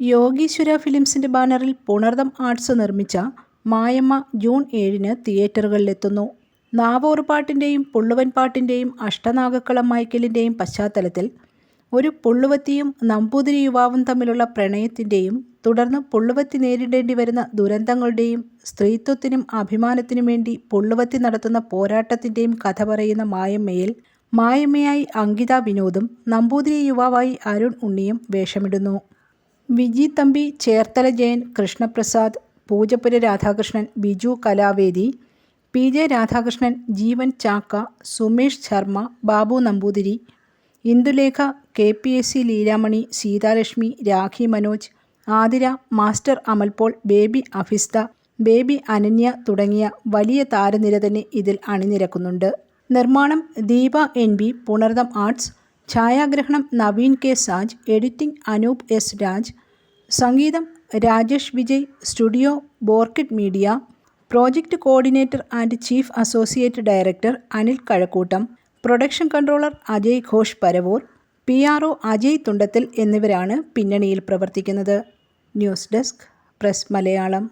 യോഗീശ്വര ഫിലിംസിന്റെ ബാനറിൽ പുണർദം ആർട്സ് നിർമ്മിച്ച മായമ്മ ജൂൺ ഏഴിന് തിയേറ്ററുകളിലെത്തുന്നു. നാവോറുപാട്ടിന്റെയും പുള്ളുവൻ പാട്ടിന്റെയും അഷ്ടനാഗക്കളം മൈക്കലിന്റെയും പശ്ചാത്തലത്തിൽ ഒരു പുള്ളുവത്തിയും നമ്പൂതിരി യുവാവും തമ്മിലുള്ള പ്രണയത്തിന്റെയും തുടർന്ന് പുള്ളുവത്തി നേരിടേണ്ടി വരുന്ന ദുരന്തങ്ങളുടെയും സ്ത്രീത്വത്തിനും അഭിമാനത്തിനും വേണ്ടി പുള്ളുവത്തി നടത്തുന്ന പോരാട്ടത്തിന്റെയും കഥ പറയുന്ന മായമ്മയിൽ മായമ്മയായി അങ്കിത വിനോദും നമ്പൂതിരി യുവാവായി അരുൺ ഉണ്ണിയും വേഷമിടുന്നു. Viji Thampi, Cherthala Jayan, Krishnaprasad, Poojappura Radhakrishnan, Biju Kalavedi, P. J. Radhakrishnan, Jeevan Chakka, Sumesh Sharma, Babu Namboothiri, Indulekha, K. P. S. C Leelamani, Seethalakshmi, Rakhi Manoj, Athira, master Amalpaul, baby Afista baby Ananya തുടങ്ങിയ വലിയ താരനിര തന്നെ ഇതിൽ അണിനിരക്കുന്നുണ്ട്. നിർമ്മാണം Deepa N. B, Punardam arts, ഛായാഗ്രഹണം Naveen K Saj, editing Anoop S Raj, സംഗീതം Rajesh Vijay, studio ബോർക്കിഡ് media, project coordinator and chief associate director Anil Kazhakoottam, production controller Ajay Ghosh Paravoor, P. R. O Ajay Thundathil എന്നിവരാണ് പിന്നണിയിൽ പ്രവർത്തിക്കുന്നത്. News desk press Malayalam